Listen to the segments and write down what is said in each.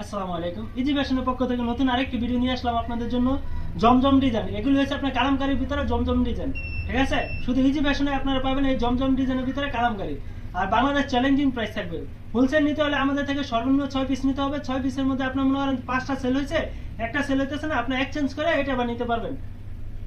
আসসালামু আলাইকুম। ইজি ফ্যাশনের পক্ষ থেকে নতুন আরেকটি ভিডিও নিয়ে আসলাম আপনাদের জন্য জমজম ডিজাইন এগুলো হচ্ছে আপনার কালামকারীর ভিতরে জমজম ডিজাইন ঠিক আছে? শুধু ইজি ফ্যাশনে আপনারা পাবেন এই জমজম ডিজাইনের ভিতরে কালামকারী। আর বাংলাদেশ চ্যালেঞ্জিং প্রাইস থাকবে। হোলসেল নিতে হলে আমাদের থেকে সর্বনিম্ন ছয় পিস নিতে হবে। ছয় পিসের মধ্যে আপনার মনে করেন পাঁচটা সেল হয়েছে। একটা সেল হইতেছে না, আপনি এক্সচেঞ্জ করে এটা আবার নিতে পারবেন।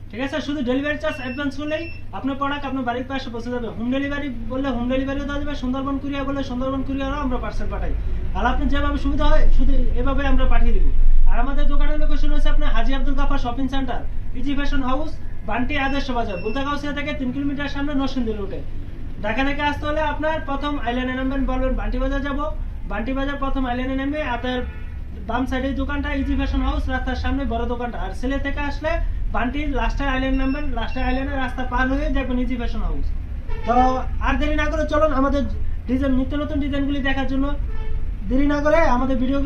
ঠিক আছে? শুধু ডেলিভারি চার্জ অ্যাডভান্স করলেই আপনার প্রোডাক্ট আপনার বাড়ির পাশে পৌঁছে যাবে। হোম ডেলিভারি বললে হোম ডেলিভারিও দেওয়া যাবে, সুন্দরবন কুরিয়ার বললে সুন্দরবন কুরিয়ারও আমরা পার্সেল পাঠাই। আর আপনি যেভাবে সুবিধা হয় শুধু এভাবে আমরা পাঠিয়ে দিব। আর আমাদের দোকানের লোকেশন হচ্ছে আপনার Haji Abdul Gaffar shopping centre easy fashion house Banti Adarsha Bazar Bultagausia থেকে তিন কিলোমিটার সামনে নরসিংদী রুটে ঢাকা থেকে আসতে হলে আপনার প্রথম আইল্যান্ডে নামবেন বলবেন, বান্টি বাজার যাব। বান্টি বাজার প্রথম আইল্যান্ডে নেমে আপনার বাম সাইডে দোকানটা ইজি ফ্যাশন হাউস রাস্তার সামনে বড় দোকানটা। আর ছেলে থেকে আসলে বান্টির লাস্টের আইল্যান্ড নামবেন লাস্টের আইল্যান্ডের রাস্তা পার হয়ে দেখবেন ইজি ফ্যাশন হাউস তো আর দেরি না করে চলুন, আমাদের ডিজাইন নিত্য নতুন ডিজাইনগুলি দেখার জন্য দেরি না করে আমাদের ভিডিও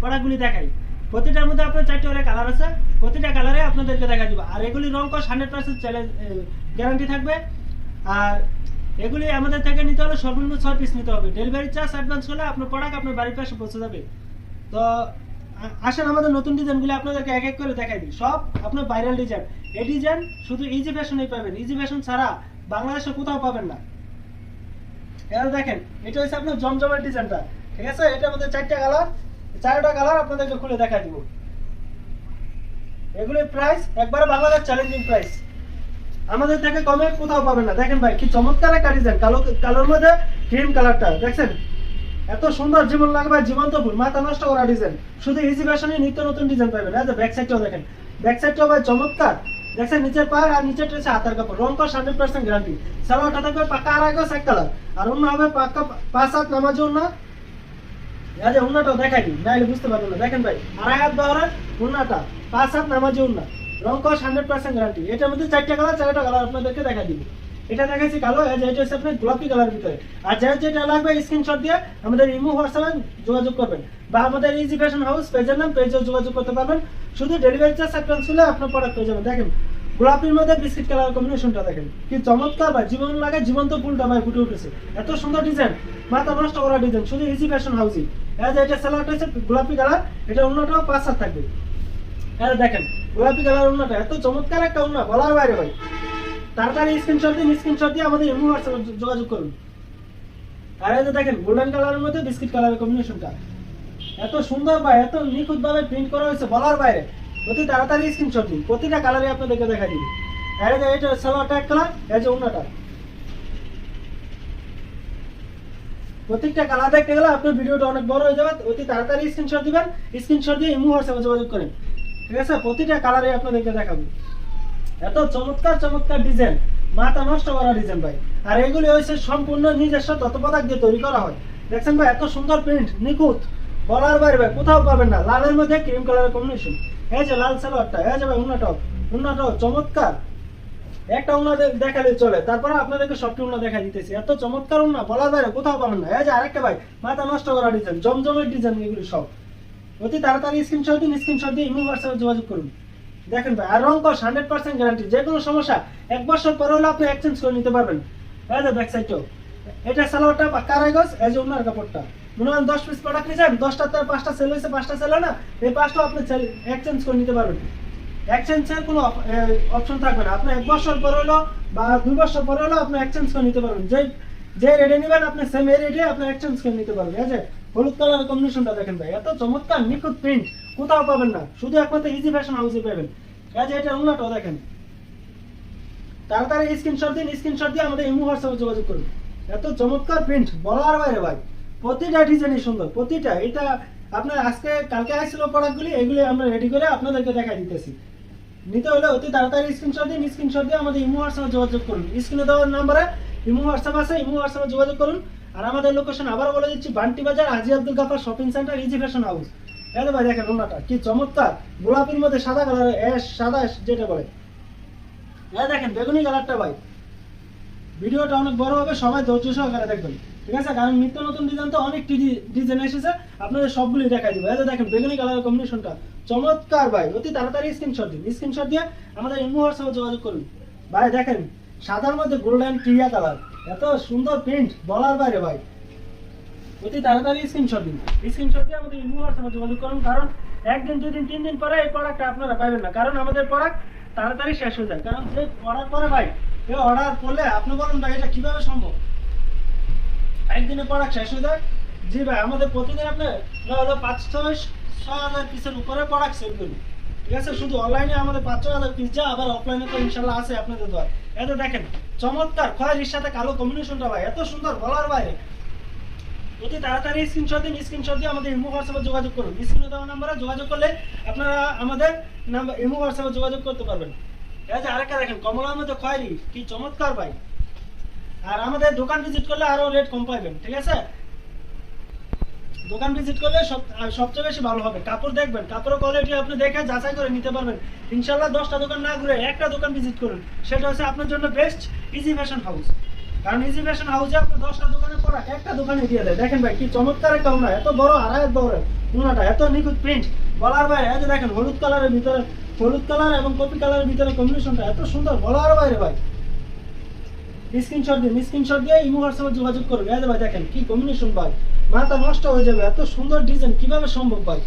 প্রোডাক্টগুলি দেখাই। প্রতিটার মধ্যে আপনার চারটে করে কালার আছে। প্রতিটা কালারে আপনাদেরকে দেখা দিব। আর এগুলি রং কস হান্ড্রেড পার্সেন্ট চ্যালেঞ্জ গ্যারান্টি থাকবে। আর এগুলি আমাদের থেকে নিতে হলে সর্বনিম্ন ছয় পিস নিতে হবে। ডেলিভারি চার্জ অ্যাডভান্স হলে আপনার প্রোডাক্ট আপনার বাড়ির পাশে পৌঁছে যাবে। তো আসেন আমাদের নতুন ডিজাইনগুলি আপনাদেরকে এক এক করে দেখাই দিই। সব আপনার ভাইরাল ডিজাইন এই ডিজাইন শুধু ইজি ফ্যাশনেই পাবেন। ইজি ফ্যাশন ছাড়া বাংলাদেশে কোথাও পাবেন না। এবার দেখেন, এটা হচ্ছে আপনার জমজমের ডিজাইনটা ঠিক আছে? এটার মধ্যে চারটা কালার চারটা কালার আপনাদেরকে খুলে দেখাই দিব। এগুলির প্রাইস একবারে বাংলাদেশ চ্যালেঞ্জিং প্রাইস আমাদের থেকে কমে কোথাও পাবেন না। দেখেন ভাই, কি চমৎকার একটা ডিজাইন কালো, কালোর মধ্যে ক্রিম কালারটা দেখছেন? এত সুন্দর জীবন লাগবে জীবন্ত ফুল মাথা নষ্ট করা ডিজাইন শুধু ইজি ফ্যাশনে নিত্য নতুন ডিজাইন পাবেন। এই যে ব্যাক সাইডটাও দেখেন। ব্যাক সাইডটাও ভাই চমৎকার। দেখছেন? নিচের পার আর নিচের হচ্ছে হাতার কাপড়। রং কস হান্ড্রেড পার্সেন্ট গ্যারান্টি সালোয়ারটা থাকবে পাকা আর আগে এক কালার আর অন্য হবে পাক্কা পাঁচ হাত নামাজ অন্য যে উন্নাটাও দেখাই দিই নাইলে বুঝতে পারবেন না। দেখেন ভাই আড়াই হাত বহরের উন্নাটা, পাঁচ হাত নামাজি উন্না। রং কস হান্ড্রেড পার্সেন্ট গ্যারান্টি এটার মধ্যে চারটা কালার চারটা কালার আপনাদেরকে দেখা দিব। এটা দেখাচ্ছি কালো, এই যে এটা হচ্ছে আপনার গোলাপি কালার ভিতরে। আর যার যেটা লাগবে স্ক্রিনশট দিয়ে আমাদের ইমো, হোয়াটসঅ্যাপে যোগাযোগ করবেন। বা আমাদের ইজি ফ্যাশন হাউস পেজের নাম, পেজেও যোগাযোগ করতে পারবেন। শুধু ডেলিভারি চার্জ অ্যাডভান্স হলে আপনার প্রোডাক্ট পেয়ে যাবেন। দেখেন গোলাপির মধ্যে বিস্কিট কালার কম্বিনেশনটা দেখেন। কি চমৎকার ভাই, জীবন লাগে, জীবন্ত ফুলটা ভাই ফুটে উঠেছে। এত সুন্দর ডিজাইন মাথা নষ্ট করা ডিজাইন শুধু ইজি ফ্যাশন হাউসই এই যে এটা সালোয়ারটা হচ্ছে গোলাপি কালার এটা অন্যটাও পাঁচ হাত থাকবে। এই দেখেন, গোলাপি কালার অন্যটা এত চমৎকার একটা অন্য বলার বাইরে ভাই। তাড়াতাড়ি স্ক্রিনশট দিন স্ক্রিনশট দিয়ে আমাদের ইমো হোয়াটসঅ্যাপে যোগাযোগ করুন। আর এই যে দেখেন গোল্ডেন কালারের মধ্যে বিস্কিট কালারের কম্বিনেশনটা এত সুন্দর ভাই, এত নিখুঁত ভাবে প্রিন্ট করা হয়েছে, বলার বাইরে। অতি তাড়াতাড়ি স্ক্রিনশট দিন। প্রতিটা কালারে আপনাদেরকে দেখা দিবে। আর যে এটা সালোয়ারটা এক কালার এই যে অন্যটা। প্রত্যেকটা কালার দেখতে গেলে আপনার ভিডিওটা অনেক বড় হয়ে যাবে। অতি তাড়াতাড়ি স্ক্রিনশট দিবেন। স্ক্রিনশট দিয়ে ইমো হোয়াটসঅ্যাপে যোগাযোগ করেন। ঠিক আছে? প্রতিটা কালারে আপনাদেরকে দেখাবো। এত চমৎকার চমৎকার ডিজাইন মাথা নষ্ট করা ডিজাইন ভাই। আর এগুলি হয়েছে সম্পূর্ণ নিজস্ব তত্ত্বাবধায়ক দিয়ে তৈরি করা হয়। দেখছেন ভাই, এত সুন্দর প্রিন্ট নিখুঁত। বলার বাইরে ভাই, কোথাও পাবেন না। লালের মধ্যে ক্রিম কালারের কম্বিনেশন এই যে লাল সালোয়ারটা এই যে ভাই উন্নাটাও উন্নাটাও চমৎকার। একটা উন্না দেখালে চলে। তারপরে আপনাদেরকে সবটি উন্না দেখা দিতেছি। এত চমৎকার উন্না বলার বাইরে কোথাও পাবেন না। এই যে আরেকটা ভাই, মাথা নষ্ট করা ডিজাইন জমজমের ডিজাইন এগুলি সব। অতি তাড়াতাড়ি স্ক্রিনশট দিন স্ক্রিনশট দিয়ে ইমো যোগাযোগ করুন। দেখেন ভাই, আর রং কস হান্ড্রেড পার্সেন্ট গ্যারান্টি যে কোনো সমস্যা, এক বছর পরে হলে আপনি এক্সচেঞ্জ করে নিতে পারবেন। এই যে ব্যাক সাইডটাও এটা সালোয়ারটা বা কারাইগজ, এই যে ওনার কাপড়টা। মনে দশ পিস প্রোডাক্ট নিয়েছেন দশটা তার পাঁচটা সেল হয়েছে, পাঁচটা সেল না। এই পাঁচটা আপনি এক্সচেঞ্জ করে নিতে পারবেন। এক্সচেঞ্জের কোনো অপশন থাকবে না। আপনি এক বছর পরে হলো বা দুই বছর পরে হলো আপনি এক্সচেঞ্জ করে নিতে পারবেন। যে যে রেডে নেবেন, আপনি সেম এই রেডে আপনি এক্সচেঞ্জ করে নিতে পারবেন। এই যে, হলুদ কালারের কম্বিনেশনটা দেখেন ভাই, এত চমৎকার নিখুঁত প্রিন্ট কোথাও পাবেন না। শুধু একমাত্র ইজি ফ্যাশন হাউসে পাবেন। এই যে এটা উন্নাটাও দেখেন। তাড়াতাড়ি স্ক্রিনশট দিন স্ক্রিনশট দিয়ে আমাদের ইমো হোয়াটসঅ্যাপে যোগাযোগ করুন। এত চমৎকার প্রিন্ট বলার বাইরে ভাই। প্রতিটা ডিজাইনই সুন্দর, প্রতিটা। এটা আপনার আজকে, কালকে আসছিল প্রোডাক্টগুলি এগুলি আমরা রেডি করে আপনাদেরকে দেখাই দিতেছি। নিতে হলে অতি তাড়াতাড়ি স্ক্রিনশট দিন স্ক্রিনশট দিয়ে আমাদের ইমো হোয়াটসঅ্যাপে যোগাযোগ করুন। স্ক্রিনে দেওয়ার নাম্বারে ইমো হোয়াটসঅ্যাপ আছে, ইমো হোয়াটসঅ্যাপে যোগাযোগ করুন। আর আমাদের লোকেশন আবার বলে দিচ্ছি, বান্টি বাজার, Haji Abdul Gaffar shopping centre easy fashion house এই ভাই, দেখেন ওনাটা কি চমৎকার। গোলাপির মধ্যে সাদা কালার অ্যাশ সাদা, যেটা বলে। এই দেখেন, বেগুনি কালারটা ভাই। ভিডিওটা অনেক বড় হবে, সবাই ধৈর্য সহকারে দেখবেন। ঠিক আছে? কারণ নিত্য নতুন ডিজাইন তো অনেক ডিজাইন এসেছে, আপনাদের সবগুলি দেখাই দিব। যে দেখেন, বেগুনি কালারের কম্বিনেশনটা চমৎকার ভাই, অতি তাড়াতাড়ি স্ক্রিনশট দিন। স্ক্রিনশট দিয়ে আমাদের ইমো হোয়াটসঅ্যাপে যোগাযোগ করুন। ভাই, দেখেন, সাদার মধ্যে গোল্ডেন টিয়া কালার এত সুন্দর প্রিন্ট বলার বাইরে ভাই। অতি তাড়াতাড়ি স্ক্রিনশট দিন। স্ক্রিনশট দিয়ে আমাদের ইমো হোয়াটসঅ্যাপে যোগাযোগ করুন, কারণ একদিন, দুই দিন, তিন দিন পরে এই প্রোডাক্টটা আপনারা পাবেন না। কারণ আমাদের প্রোডাক্ট তাড়াতাড়ি শেষ হয়ে যায়। কারণ যে অর্ডার করে ভাই এই অর্ডার করলে আপনি বলুন ভাই, এটা কীভাবে সম্ভব? একদিনে পড়া শেষ হয়ে যায় জি ভাই, আমাদের প্রতিদিন আপনার হলো পাঁচ ছয় ছয় হাজার পিসের উপরে প্রোডাক্ট সেল করি ঠিক আছে? শুধু অনলাইনে আমাদের পাঁচ ছয় হাজার পিস যা, আবার অফলাইনে তো ইনশাল্লাহ আছে আপনাদের দ্বারা এত দেখেন, চমৎকার খয়েরির সাথে কালো কম্বিনেশনটা ভাই, এত সুন্দর বলার বাইরে। অতি তাড়াতাড়ি স্ক্রিনশট দিন স্ক্রিনশট দিয়ে আমাদের ইমো, হোয়াটসঅ্যাপে যোগাযোগ করুন। স্ক্রিনে দেওয়া নাম্বারে যোগাযোগ করলে আপনারা আমাদের নাম্বার ইমো, হোয়াটসঅ্যাপে যোগাযোগ করতে পারবেন। এই যে আরেকটা দেখেন কমলার মধ্যে খয়েরি কি চমৎকার ভাই। আর আমাদের দোকান ভিজিট করলে আরও রেট কম পাবেন ঠিক আছে? দোকান ভিজিট করলে সব সবচেয়ে বেশি ভালো হবে। কাপড় দেখবেন, কাপড়ের কোয়ালিটি আপনি দেখে যাচাই করে নিতে পারবেন। ইনশাল্লাহ দশটা দোকান না ঘুরে একটা দোকান ভিজিট করুন। সেটা হচ্ছে আপনার জন্য বেস্ট ইজি ফ্যাশন হাউস কারণ ইজি ফ্যাশন হাউসে আপনি দশটা দোকানে পড়া, একটা দোকানে দিয়ে দেয়। দেখেন ভাই, কি চমৎকার একটা উনা এত বড় আড়াই বড় উনাটা এত নিখুঁত প্রিন্ট বলার এই যে দেখেন, হলুদ কালারের ভিতরে, হলুদ কালার এবং কপি কালারের ভিতরে কম্বিনেশনটা এত সুন্দর। বলার বাইরে ভাই স্ক্রিনশট দিন স্ক্রিনশট দিয়ে ইমো হোয়াটসঅ্যাপে যোগাযোগ করুন। এই ভাই দেখেন, কি কম্বিনেশন ভাই। মাথা নষ্ট হয়ে যাবে, এত সুন্দর ডিজাইন কীভাবে সম্ভব ভাই?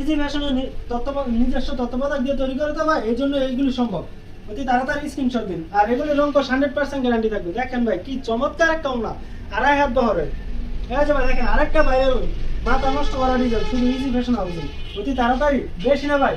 ইজি ফ্যাশনের তত্ত্বাবধান নিজস্ব তত্ত্বাবধান দিয়ে তৈরি করে তো ভাই এই জন্য এইগুলি সম্ভব। অতি তাড়াতাড়ি স্ক্রিনশট দিন। আর এগুলি রঙ হান্ড্রেড পার্সেন্ট গ্যারান্টি থাকবে। দেখেন ভাই, কি চমৎকার একটা ওনা আড়াই হাত বহরের এই যে ভাই দেখেন, আরেকটা ভাইরাল মাথা নষ্ট করা ডিজাইন শুধু ইজি ফ্যাশন হাউসে অতি তাড়াতাড়ি। বেশি না ভাই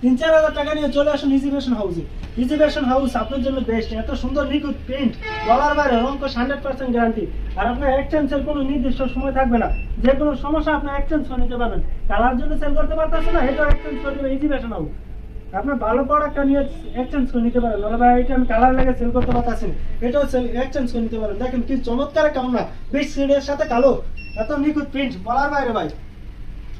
তিন চার হাজার টাকা নিয়ে চলে আসুন ইজি ফ্যাশন হাউসে ইজি হাউস আপনার জন্য বেস্ট এত সুন্দর নিখুঁত প্রিন্ট বলার বাইরে রঙ হান্ড্রেড পার্সেন্ট গ্যারান্টি আর আপনার এক্সচেঞ্জের কোনো নির্দিষ্ট সময় থাকবে না। যে কোনো সমস্যা আপনি এক্সচেঞ্জ করে নিতে পারবেন। কালার জন্য সেল করতে পারতেছে না, এটাও এক্সচেঞ্জ করে দেবে ইজি হাউস আপনার ভালো প্রোডাক্টটা নিয়ে এক্সচেঞ্জ করে নিতে পারেন। বলে ভাই, এটা আমি কালার লাগে সেল করতে পারতেছি এটাও সেল এক্সচেঞ্জ করে নিতে পারেন। দেখেন কি চমৎকার কেমন না বেশ সিডের সাথে কালো। এত নিখুঁত প্রিন্ট বলার বাইরে ভাই।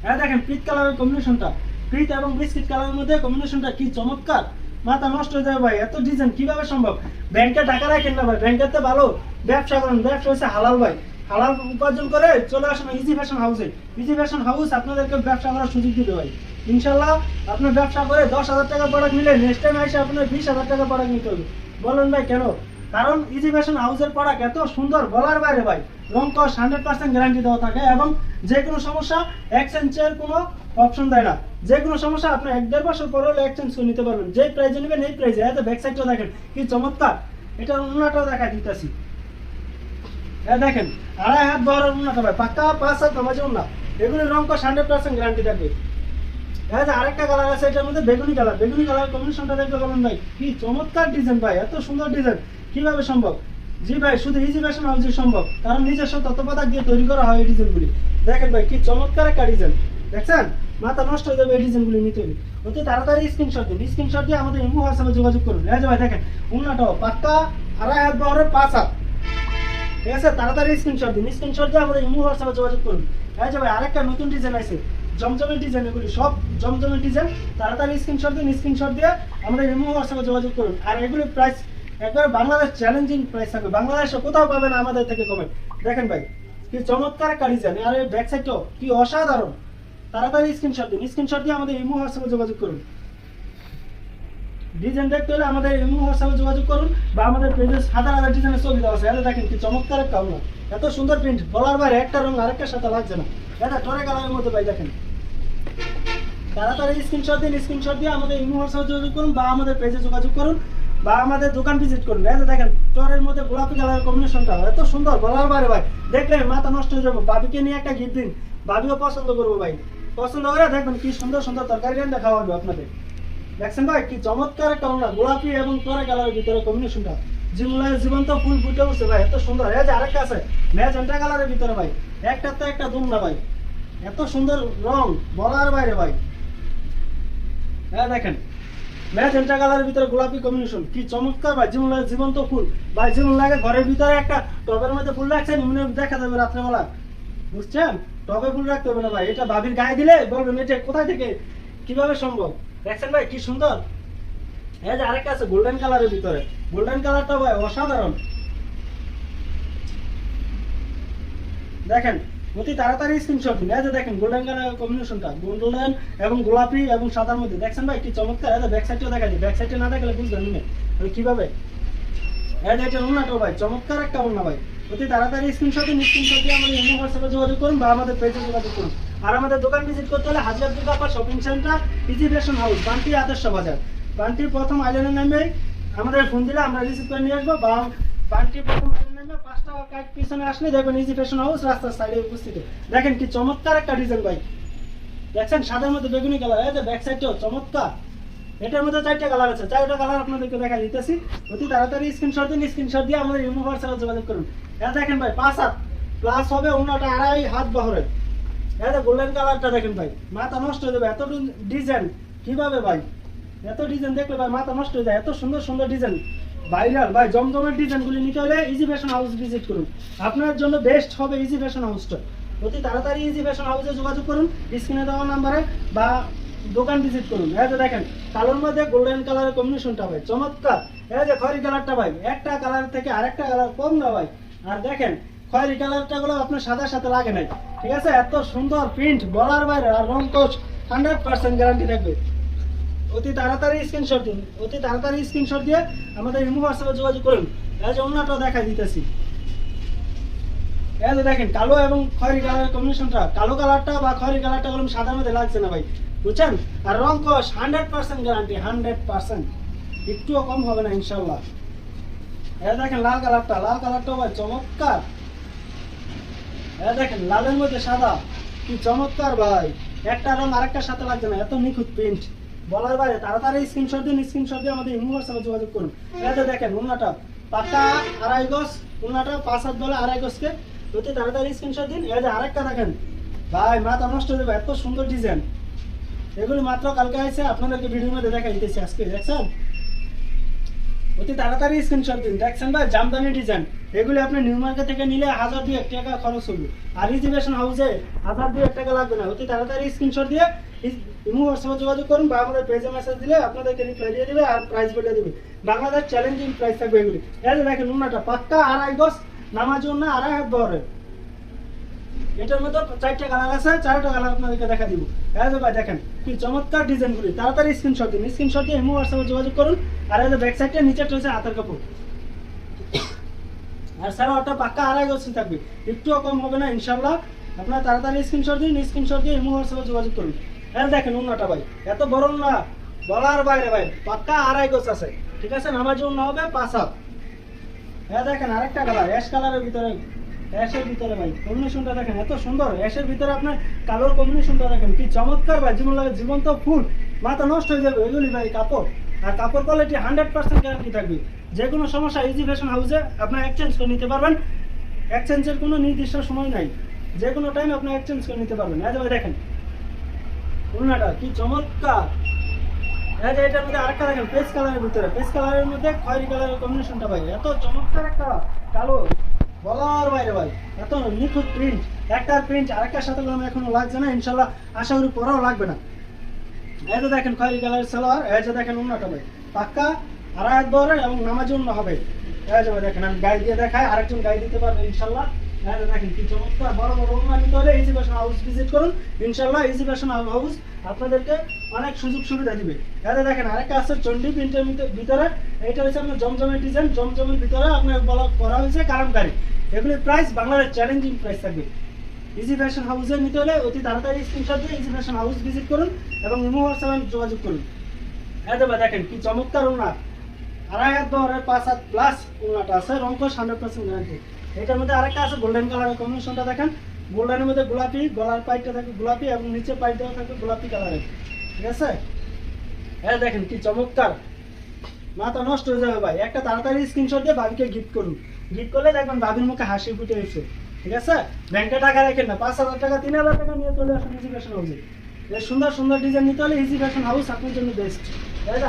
হ্যাঁ দেখেন পিট কালারের কম্বিনেশনটা পিট এবং বিস্কিট কালারের মধ্যে কম্বিনেশনটা কি চমৎকার। মাথা নষ্ট হয়ে যাবে ভাই, এত ডিজাইন, কীভাবে সম্ভব? ব্যাংকে টাকা রাখেন না ভাই ব্যাংকের তো ভালো ব্যবসা করেন, ব্যবসা হচ্ছে হালাল ভাই। হালাল উপার্জন করে চলে আসুন ইজি ফ্যাশন হাউসে ইজি ফ্যাশন হাউস আপনাদেরকে ব্যবসা করার সুযোগ দিবে ভাই। ইনশাল্লাহ আপনার ব্যবসা করে দশ হাজার টাকা প্রোডাক্ট নিলে নেক্সট টাইম এসে আপনার বিশ হাজার টাকা প্রোডাক্ট নিতে হবে। বলেন ভাই কেন? কারণ ইজি ফ্যাশন হাউসের প্রোডাক্ট এত সুন্দর, বলার বাইরে ভাই। রং কস হান্ড্রেড পার্সেন্ট গ্যারান্টি দেওয়া থাকে এবং যে কোনো সমস্যা এক্সচেঞ্জের কোনো অপশন দেয় না। যে কোনো সমস্যা আপনি এক দেড় বছর পরে হলে এক্সচেঞ্জ করে নিতে পারবেন। যেই প্রাইজে নেবেন এই প্রাইজে এত ব্যাক সাইডটা দেখেন, কি চমৎকার। এটা উন্নাটাও দেখা দিতেছি। হ্যাঁ দেখেন, আড়াই হাত বহরের উন্নাটা ভাই পাক্কা পাঁচ হাত নামাজে উন্না এগুলি রং কস হান্ড্রেড পার্সেন্ট গ্যারান্টি থাকবে। হ্যাঁ যে আরেকটা কালার আছে, এটার মধ্যে বেগুনি কালার বেগুনি কালার কম্বিনেশনটা দেখতে পাবেন ভাই। কি চমৎকার ডিজাইন ভাই, এত সুন্দর ডিজাইন কীভাবে সম্ভব? জি ভাই, শুধু ইজি ফ্যাশন হাউসে সম্ভব। কারণ নিজস্ব তত্ত্বাবধান দিয়ে তৈরি করা হয় এই ডিজাইনগুলি দেখেন ভাই, কি চমৎকার একটা ডিজাইন দেখছেন? মাথা নষ্ট হয়ে যাবে এই ডিজাইনগুলি নিতে হলে। অতি তাড়াতাড়ি স্ক্রিনশট দিন। স্ক্রিনশট দিয়ে আমাদের ইমো হোয়াটসঅ্যাপে যোগাযোগ করুন। এই যে ভাই দেখেন উন্নাটাও পাক্কা, আড়াই হাত বহরের পাঁচ হাত। ঠিক আছে? তাড়াতাড়ি স্ক্রিনশট দিন। স্ক্রিনশট দিয়ে আমাদের ইমো হোয়াটসঅ্যাপে যোগাযোগ করুন। যে ভাই, আরেকটা নতুন ডিজাইন আছে। জমজমের ডিজাইন এগুলি সব জমজমের ডিজাইন তাড়াতাড়ি স্ক্রিনশট দিন। স্ক্রিনশট দিয়ে আমাদের ইমো হোয়াটসঅ্যাপে যোগাযোগ করুন। আর এগুলি প্রাইস একবার বাংলাদেশ চ্যালেঞ্জিং প্রাইস থাকবে। বাংলাদেশে কোথাও পাবেন আমাদের থেকে কমে দেখেন ভাই, কি চমৎকার ডিজাইন আর এই ব্যাক সাইডটাও কি অসাধারণ। তাড়াতাড়ি স্ক্রিনশট দিন। স্ক্রিনশট দিয়ে আমাদের ইমো হোয়াটসঅ্যাপে যোগাযোগ করুন। ডিজাইন দেখতে হলে আমাদের ইমো হোয়াটসঅ্যাপে যোগাযোগ করুন বা আমাদের পেজে হাজার হাজার ডিজাইনের ছবি দেওয়া আছে। এটা দেখেন কি চমৎকার একটা উন্নত এত সুন্দর প্রিন্ট বলার বাইরে একটা রং আরেকটার সাথে লাগছে না। এটা টরে কালারের মধ্যে ভাই দেখেন। তাড়াতাড়ি স্ক্রিনশট দিন স্ক্রিনশট দিয়ে আমাদের ইমো হোয়াটসঅ্যাপে যোগাযোগ করুন বা আমাদের পেজে যোগাযোগ করুন বা আমাদের দোকান ভিজিট করুন। এই যে দেখেন, টরের মধ্যে গোলাপি কালারের কম্বিনেশনটা এত সুন্দর, বলার বাইরে ভাই। দেখলে মাথা নষ্ট হয়ে যাব। বাবিকে নিয়ে একটা গিফট দিন। বাবিও পছন্দ করব ভাই। পছন্দ করে দেখবেন কি সুন্দর সুন্দর তরকারি রান্না খাওয়া হবে আপনাদের। দেখছেন ভাই, কি চমৎকার একটা ওনা গোলাপি এবং তরে কালারের ভিতরে কম্বিনেশনটা জিমলায় জীবন্ত ফুল ফুটে উঠছে ভাই, এত সুন্দর। এই যে আরেকটা আছে, ম্যাজেন্টা কালারের ভিতরে ভাই, একটা তো একটা দুম না ভাই। এত সুন্দর রং, বলার বাইরে ভাই। হ্যাঁ দেখেন, ম্যাজেন্টা কালারের ভিতরে গোলাপি কম্বিনেশন কি চমৎকার ভাই লাগে জীবন্ত ফুল। ভাই লাগে ঘরের ভিতরে একটা টবের মধ্যে ফুল রাখছেন দেখা যাবে রাত্রেবেলা। বুঝছেন? টবে ফুল রাখতে হবে না ভাই, এটা ভাবির গায়ে দিলে বলবেন এটা কোথায় থেকে? কীভাবে সম্ভব? দেখছেন ভাই, কি সুন্দর? এই যে আরেকটা আছে গোল্ডেন কালারের ভিতরে। গোল্ডেন কালারটা ভাই অসাধারণ। দেখেন, অতি তাড়াতাড়ি স্ক্রিনশট দিন। এই যে দেখেন গোল্ডেন কালার কম্বিনেশনটা গোল্ডেন এবং গোলাপি এবং সাদার মধ্যে। দেখছেন ভাই, কি চমৎকার। এই যে ব্যাক সাইডটাও দেখা যায়। ব্যাক সাইডে না দেখালে বুঝবেন না কীভাবে? এই যে এটা উন্নাটাও ভাই, চমৎকার একটা উন্না ভাই। অতি তাড়াতাড়ি স্ক্রিনশটে স্ক্রিনশট দিয়ে আমাদের ইমো হোয়াটসঅ্যাপে যোগাযোগ করুন বা আমাদের পেজে যোগাযোগ করুন। আর আমাদের দোকান ভিজিট করতে হলে হাজার দুর্গাপা shopping centre easy house Banti Adarsha Bazar. বান্টির প্রথম আইল্যান্ডের নামে আমাদের ফোন দিলে আমরা রিসিভ করে নিয়ে আসব বা বান্টির প্রথম আইল্যান্ডের নামে পাঁচটা কাঠ পিছনে আসলে দেখবেন ইজি হাউস রাস্তার সাইডে উপস্থিত। দেখেন কি চমৎকার একটা ডিজাইন ভাই। দেখছেন? সাদার মধ্যে বেগুনি কালার এই যে ব্যাক সাইডটাও চমৎকার। এটার মধ্যে চারটা কালার আছে। চারটা কালার আপনাদেরকে দেখা দিতেছি। অতি তাড়াতাড়ি স্ক্রিনশট দিন স্ক্রিনশট দিয়ে আমাদের ইমো যোগাযোগ করুন। এটা দেখেন ভাই, পাঁচ হাত। প্লাস হবে অন্যটা আড়াই হাত বহরের এটা গোল্ডেন কালারটা দেখেন ভাই, মাথা নষ্ট হয়ে যাবে। এত ডিজাইন কীভাবে ভাই? এত ডিজাইন দেখলে ভাই মাথা নষ্ট হয়ে যায়। এত সুন্দর সুন্দর ডিজাইন ভাইরাল ভাই, জমজমের ডিজাইনগুলি নিতে হলে ইজি ফ্যাশন হাউস ভিজিট করুন। আপনার জন্য বেস্ট হবে ইজি ফ্যাশন হাউসটা অতি তাড়াতাড়ি ইজি ফ্যাশন হাউসে যোগাযোগ করুন। স্ক্রিনে দেওয়া নাম্বারে বা দোকান ভিজিট করুন। এই যে দেখেন, কালোর মধ্যে গোল্ডেন কালারের কম্বিনেশনটা ভাই, চমৎকার। এই যে খয়রি কালারটা ভাই, একটা কালার থেকে আরেকটা কালার কম না ভাই। আর দেখেন, খয়রি কালারটা গুলো আপনার সাদার সাথে লাগে নাই। ঠিক আছে? এত সুন্দর প্রিন্ট বলার বাইরে আর রং কোচ হান্ড্রেড পার্সেন্ট গ্যারান্টি থাকবে। অতি তাড়াতাড়ি স্ক্রিনশট দিন। অতি তাড়াতাড়ি স্ক্রিনশট দিয়ে আমাদের ইমো হোয়াটসঅ্যাপে যোগাযোগ করুন। এই যে অন্যটা দেখাই দিতেছি। এই যে দেখেন, কালো এবং খয়েরি কালারের কম্বিনেশনটা কালো কালারটা বা খয়রি কালারটা বললাম সাদার মধ্যে লাগছে না ভাই। বুঝছেন? আর রং কস hundred percent guarantee hundred percent একটুও কম হবে না, ইনশাল্লাহ। এই দেখেন লাল কালারটা লাল কালারটা ভাই চমৎকার। এই দেখেন লালের মধ্যে সাদা। কি চমৎকার ভাই। একটা রং আরেকটার সাথে লাগছে না, এত নিখুঁত প্রিন্ট বলার বাইরে, তাড়াতাড়ি স্ক্রিনশট দিন স্ক্রিনশট দিয়ে আমাদের হোয়াটসঅ্যাপে যোগাযোগ করুন। যে দেখেন উন্নাটা পাতা আড়াই গজ উন্নাটা পাঁচ হাত বলে আড়াই গজকে। অতি তাড়াতাড়ি স্ক্রিনশট দিন। যে আরেকটা দেখেন। ভাই, মাথা নষ্ট হয়ে যাবে, এত সুন্দর ডিজাইন এগুলি মাত্র কালকে আছে আপনাদেরকে ভিডিওর মধ্যে দেখা দিতেছি আজকে, দেখছেন? অতি তাড়াতাড়ি স্ক্রিনশট দিন। দেখছেন ভাই, জামদানি ডিজাইন এগুলি আপনি নিউ মার্কেট থেকে নিলে হাজার দুই এক টাকা খরচ হবে আর রিজার্ভেশন হাউসে হাজার দুই এক টাকা লাগবে না। অতি তাড়াতাড়ি স্ক্রিনশট দিয়ে ইমো হোয়াটসঅ্যাপে যোগাযোগ করুন বা আমাদের পেজে মেসেজ দিলে আপনাদেরকে রিপ্লাই দিয়ে দেবে আর প্রাইস বলে দেবে। বাংলাদেশ চ্যালেঞ্জিং প্রাইস থাকবে এগুলি। এই দেখেন, উন্নাটা পাক্কা আড়াই গজ, নামাজ জন্য আড়াই হাত বহরের। এটার মধ্যে চারটা কালার আছে, চারটা কালার আপনাদেরকে দেখা দিব। এই ভাই দেখেন, কি চমৎকার ডিজাইনগুলি। তাড়াতাড়ি স্ক্রিনশট দিন স্ক্রিনশট দিয়ে ইমো হোয়াটসঅ্যাপে যোগাযোগ করুন। আর এই যে ব্যাক সাইডটা নিচে রয়েছে হাতের কাপড়। আর স্যার ওটা পাক্কা আড়াই গজ থাকবে। একটুও কম হবে না ইনশাল্লাহ আপনারা তাড়াতাড়ি স্ক্রিনশট দিন স্ক্রিনশট দিয়ে ইমো হোয়াটসঅ্যাপে যোগাযোগ করুন। এই দেখেন উন্নাটা ভাই, এত বড় না বলার বাইরে ভাই পাক্কা আড়াই গজ আছে। ঠিক আছে নামাজ উন্না হবে, পাঁচ হাত। হ্যাঁ দেখেন আরেকটা কালার অ্যাশ কালারের ভিতরে অ্যাশের ভিতরে ভাই। কম্বিনেশনটা দেখেন, এত সুন্দর। অ্যাশের ভিতরে আপনার কালোর কম্বিনেশনটা দেখেন, কি চমৎকার ভাই। জীবন লাগে জীবন্ত ফুল। মাথা নষ্ট হয়ে যাবে এগুলি ভাই, কাপড়। আর কাপড় কোয়ালিটি হান্ড্রেড পার্সেন্ট গ্যারান্টি থাকবে। যে কোনো সমস্যা ইজি ফ্যাশন হাউসে আপনার এক্সচেঞ্জ করে নিতে পারবেন। এক্সচেঞ্জের কোনো নির্দিষ্ট সময় নাই। যে কোনো টাইম আপনি এক্সচেঞ্জ করে নিতে পারবেন। এই ভাই, দেখেন। উন্নাটা কি চমৎকার। এই এটার মধ্যে আরেকটা দেখেন পেস্ট কালারের ভিতরে। পেস্ট কালারের মধ্যে খয়েরি কালারের কম্বিনেশনটা ভাই, এত চমৎকার একটা কালো। বলার বাইরে ভাই। এত নিখুঁত প্রিন্ট একটার প্রিন্ট আরেকটার সাথে গরম এখনও লাগছে না, ইনশাল্লাহ আশা করি পরেও লাগবে না। এই যে দেখেন খয়েরি কালারের সালোয়ার, এই যে দেখেন উন্নাটা ভাই। পাক্কা আড়াই হাত এবং নামাজ উন্না হবে। এই যে দেখেন, আমি গাড়ি দিয়ে দেখাই, আরেকজন গাড়ি দিতে পারবে ইনশাল্লাহ। দেখেন কি বড় বড় হাউস ভিজিট করুন। ইনশাল্লাহ হাউস আপনাদেরকে অনেক সুযোগ সুবিধা দিবে। দেখেন, আরেকটা আছে ভিতরে। এটা হচ্ছে আপনার জমজমের ডিজাইন জমজমের ভিতরে আপনার বলা করা হয়েছে কালামকারি। এগুলির প্রাইস বাংলাদেশ চ্যালেঞ্জিং প্রাইস থাকবে। ইজি ফ্যাশন হাউসে নিতে হলে অতি তাড়াতাড়ি স্ক্রিনশট দিয়ে ইজি ফ্যাশন হাউস ভিজিট করুন এবং ইমো হোয়াটসঅ্যাপে যোগাযোগ করুন। হ্যাঁ ভাই দেখেন কি চমৎকার উন্না আড়াই হাত দরের পাঁচ হাত প্লাস উন্নাটা আছে রঙ্কশ হান্ড্রেড পার্সেন্ট গ্যারান্টি এটার মধ্যে আরেকটা আছে গোল্ডেন কালারের কম্বিনেশনটা দেখেন। গোল্ডেনের মধ্যে গোলাপি, গলার পাইপটা থাকে গোলাপি এবং নিচে পাইপটাও থাকে গোলাপি কালারের ঠিক আছে? হ্যাঁ দেখেন কি চমৎকার। মাথা নষ্ট হয়ে যাবে ভাই। একটা তাড়াতাড়ি স্ক্রিনশট দিয়ে ভাবিকে গিফট করুন। গিফট করলে দেখবেন ভাবির মুখে হাসি ফুটে এসে। ঠিক আছে? ব্যাংকে টাকা রাখেন না, পাঁচ হাজার টাকা, তিন হাজার টাকা নিয়ে চলে আসুন ইজি ফ্যাশন হাউসে এই সুন্দর সুন্দর ডিজাইন নিতে হলে ইজি ফ্যাশন হাউস আপনার জন্য বেস্ট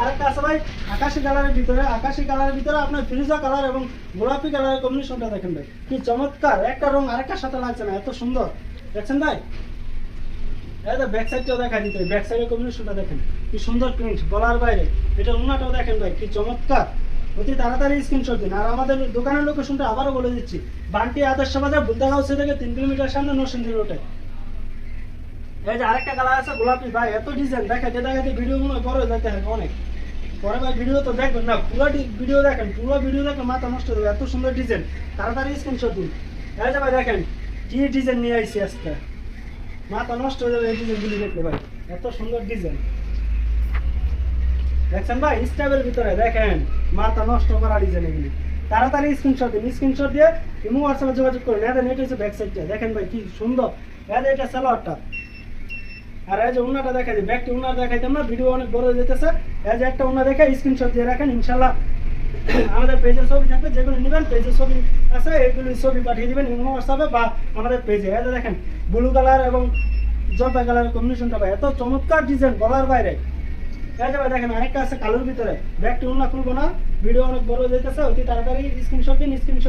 আরেকটা আছে ভাই, আকাশি কালারের ভিতরে, আকাশি কালারের ভিতরে আপনার ফিরোজা কালার এবং গোলাপি কালারের কম্বিনেশনটা দেখেন ভাই। কি চমৎকার, একটা রং আরেকটার সাথে লাগছে না, এত সুন্দর। দেখছেন ভাই? এই ব্যাক সাইডটাও দেখা দিতে ব্যাক সাইডের কম্বিনেশনটা দেখেন। কি সুন্দর প্রিন্ট বলার বাইরে। এটা উন্নাটাও দেখেন ভাই, কি চমৎকার। অতি তাড়াতাড়ি স্ক্রিনশট দিন। আর আমাদের দোকানের লোকেশনটা আবারও বলে দিচ্ছি। বান্টি আদর্শ বাজার বুদ্ধা হাউসে থেকে তিন কিলোমিটার সামনে নরসিংদী রোডে এই যে আরেকটা কালার আছে, গোলাপি। ভাই, এত ডিজাইন দেখাতে দেখাতে ভিডিও মনে বড় হয়ে যেতে হবে অনেক। পরে ভাই ভিডিও তো দেখবেন না, পুরো ভিডিও দেখেন, পুরো ভিডিও দেখলে মাথা নষ্ট হবে এত সুন্দর ডিজাইন তাড়াতাড়ি স্ক্রিনশট দিন। এই যে ভাই, দেখেন, কি ডিজাইন নিয়ে আইছি আজকে? মাথা নষ্ট হয়ে যাবে এই ডিজাইনগুলি দেখলে ভাই। এত সুন্দর ডিজাইন দেখছেন ভাই? স্টাইলের ভিতরে, দেখেন। মাথা নষ্ট করা ডিজাইন এগুলি। তাড়াতাড়ি স্ক্রিনশট দিন। স্ক্রিনশট দিয়ে ইমো হোয়াটসঅ্যাপে যোগাযোগ করুন। এটা নেট হচ্ছে ব্যাক সাইডটা দেখেন ভাই, কি সুন্দর। এটা এটা সালোয়ারটা আর এই যে উন্নাটা দেখা যায় ব্যাগটি উন্নার দেখাইতাম না ভিডিও অনেক বড় যেতেছে। এই যে একটা উন্না দেখে স্ক্রিনশট দিয়ে রাখেন ইনশাল্লাহ আমাদের পেজের ছবি থাকবে, যেগুলো নেবেন পেজের ছবি আছে, এগুলি ছবি পাঠিয়ে দিবেন ইমো হোয়াটসঅ্যাপে বা আমাদের পেজে এই যে দেখেন ব্লু কালার এবং জলপাই কালারের কম্বিনেশনটা ভাই, এত চমৎকার ডিজাইন বলার বাইরে। দেখেন, আরেকটা আছে কালোর ভিতরে। ব্যাগটি উন্না খুলবো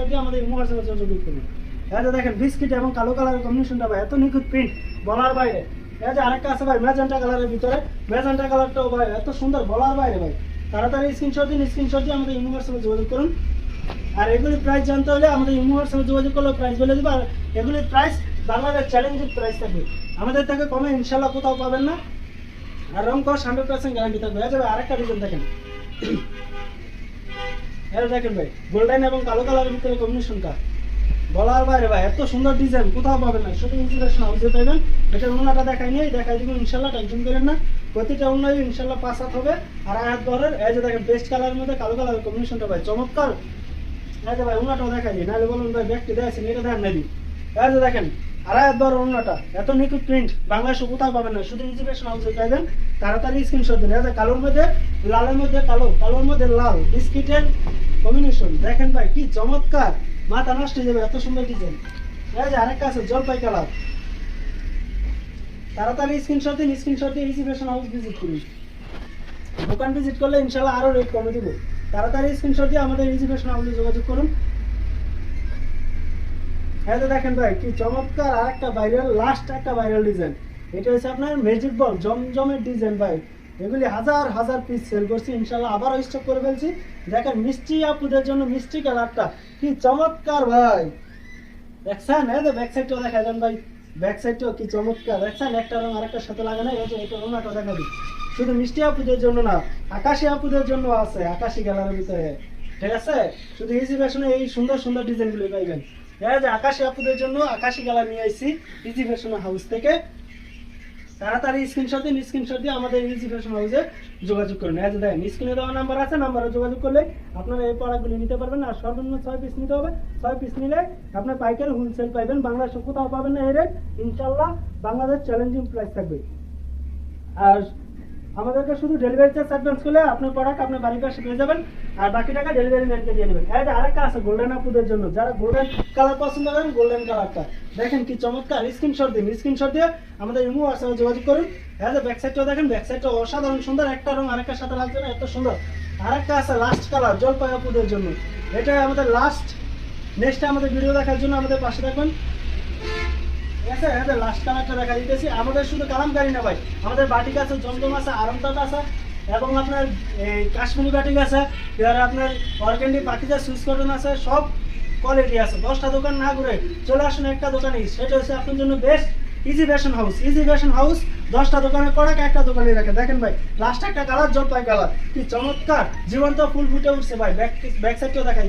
দিয়ে আমাদের যোগাযোগ করুন। দেখেন বিস্কিট এবং কালো কালারের ভাই, এত বলার বাইরে। আরেকটা আছে ভাই কালারের ভিতরে। কালারটাও এত সুন্দর, বলার বাইরে ভাই। তাড়াতাড়ি দিয়ে আমাদের যোগাযোগ করুন। আর জানতে হলে যোগাযোগ বলে দেবো। আর বাংলাদেশ চ্যালেঞ্জের প্রাইস থাকবে। আমাদের থেকে কমে ইনশাল্লাহ কোথাও পাবেন না। আর রং কস হান্ড্রেড পার্সেন্ট গ্যারান্টি থাকবে এই যে ভাই আরেকটা ডিজাইন দেখেন। এটা দেখেন ভাই গোল্ডেন এবং কালো কালারের ভিতরে কম্বিনেশনটা বলার বাইরে ভাই, এত সুন্দর ডিজাইন কোথাও পাবেন না। শুধু ইনস্পিরেশন হাউসে পাবেন। এটা উন্নাটা দেখাই নিয়ে দেখাই দিব ইনশাল্লাহ টেনশন করেন না। প্রতিটা উন্নয় ইনশাল্লাহ পাস হাত হবে। আর আয়াত ঘরের এই যে দেখেন বেস্ট কালারের মধ্যে কালো কালারের কম্বিনেশনটা ভাই, চমৎকার। এই যে ভাই উন্নাটাও দেখাই দিই। নাহলে বলুন ভাই ব্যাগটি দেখেন এটা দেখেন না দিই। এই যে দেখেন এত তাড়াতাড়ি স্ক্রিনশট সুন্দর এই যে আরেকটা আছে, জলপাই তাড়াতাড়ি দিয়ে হাউস ভিজিট দোকান ভিজিট করলে ইনশাল্লাহ রেট কমে তাড়াতাড়ি দিয়ে আমাদের যোগাযোগ করুন। হ্যাঁ তো দেখেন ভাই, কি চমৎকার আর একটা ভাইরাল লাস্ট একটা ভাইরাল ডিজাইন এটা হচ্ছে আপনার ম্যাজিক বল জমজমের ডিজাইন ভাই। এগুলি হাজার হাজার পিস সেল করছি ইনশাল্লাহ আবারও স্টক করে ফেলছি। দেখেন মিষ্টি আপুদের জন্য মিষ্টি কালারটা, কি চমৎকার ভাই। দেখছেন হ্যাঁ তো ব্যাক সাইডটাও দেখা যান ভাই। ব্যাক সাইডটাও কি চমৎকার। দেখছেন একটা রং আরেকটার সাথে লাগানো এই যে এটা রঙটা দেখা দিই। শুধু মিষ্টি আপুদের জন্য না, আকাশি আপুদের জন্য আছে, আকাশি কালারের ভিতরে। ঠিক আছে? শুধু ইজি ফ্যাশনে এই সুন্দর সুন্দর ডিজাইনগুলো পাইবেন। এই যে আকাশি আপুদের জন্য আকাশি কালার নিয়ে আইছি ইজি ফ্যাশন হাউস থেকে। তাড়াতাড়ি স্ক্রিনশট দিন স্ক্রিনশট দিয়ে আমাদের ইজি ফ্যাশন হাউসে যোগাযোগ করুন। এই যে দেখেন স্ক্রিনে দেওয়া নাম্বার আছে নাম্বারে যোগাযোগ করলে আপনারা এই প্রোডাক্টগুলি নিতে পারবেন আর সর্বনিম্ন ছয় পিস নিতে হবে। ছয় পিস নিলে আপনার পাইকারি হোলসেল পাইবেন, বাংলাদেশে কোথাও পাবেন না, এই রেট ইনশাল্লাহ বাংলাদেশ চ্যালেঞ্জিং প্রাইস থাকবে। আর আমাদেরকে শুধু ডেলিভারি চার্জ অ্যাডভান্স করলে আপনার প্রোডাক্ট আপনার বাড়ির কাছে পেয়ে যাবেন, আর বাকি টাকা ডেলিভারি ম্যানকে দিয়ে দেবেন এই যে আরেকটা আছে গোল্ডেন আপুদের জন্য। যারা গোল্ডেন কালার পছন্দ করেন গোল্ডেন কালারটা দেখেন কি চমৎকার স্ক্রিনশট দিন স্ক্রিনশট দিয়ে আমাদের ইমো হোয়াটসঅ্যাপে যোগাযোগ করুন। এই যে ব্যাক সাইডটাও দেখেন ব্যাক সাইডটা অসাধারণ সুন্দর, একটা রং আরেকটার সাথে লাগছে না, এত সুন্দর। আরেকটা আছে লাস্ট কালার জলপাই আপুদের জন্য। এটা আমাদের লাস্ট নেক্সট আমাদের ভিডিও দেখার জন্য আমাদের পাশে থাকবেন। ঠিক আছে আমাদের লাস্ট দেখা দিতেছি। আমাদের শুধু না ভাই, আমাদের জমজম আছে এবং আপনার এই এবার আপনার কটন আছে, সব কোয়ালিটি আছে। দশটা দোকান না ঘুরে চলে আসুন একটা সেটা হচ্ছে আপনার জন্য বেস্ট হাউস হাউস দশটা দোকানে একটা দেখেন ভাই লাস্ট একটা কালার কালার কি চমৎকার! জীবন্ত ফুল ফুটে উঠছে ভাই। ব্যাক ব্যাক দেখা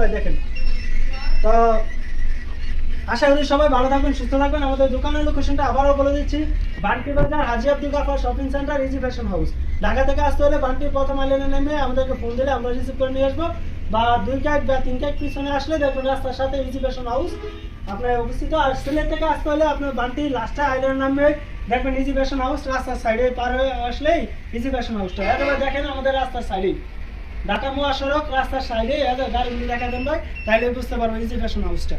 ভাই, দেখেন। তো আশা করি সবাই ভালো থাকবেন, সুস্থ থাকবেন। আমাদের দোকানের লোকেশনটা আবারও বলে দিচ্ছি, বান্টি বাজার, Haji Abdul Gaffar shopping centre easy fashion house Dhaka থেকে আসতে হলে বান্টির প্রথম আইলেনে নেমে আমাদেরকে ফোন দিলে আমরা রিসিভ করে নিয়ে আসব। বা দুই কাক বা তিন কাক পিছনে আসলে দেখবেন রাস্তার সাথে ইজি ফ্যাশন হাউস আপনার অবস্থিত। আর সিলেট থেকে আসতে হলে আপনার বান্টি লাস্টে আইলেনের নামে দেখবেন ইজি ফ্যাশন হাউস রাস্তার সাইডে পার হয়ে আসলেই ইজি ফ্যাশন হাউসটা একেবারে দেখেন আমাদের রাস্তার সাইডেই ঢাকা মহাসড়ক, রাস্তার সাইডে গাড়িগুলি দেখা দেন ভাই, তাইলে বুঝতে পারব ইজি ফ্যাশন হাউসটা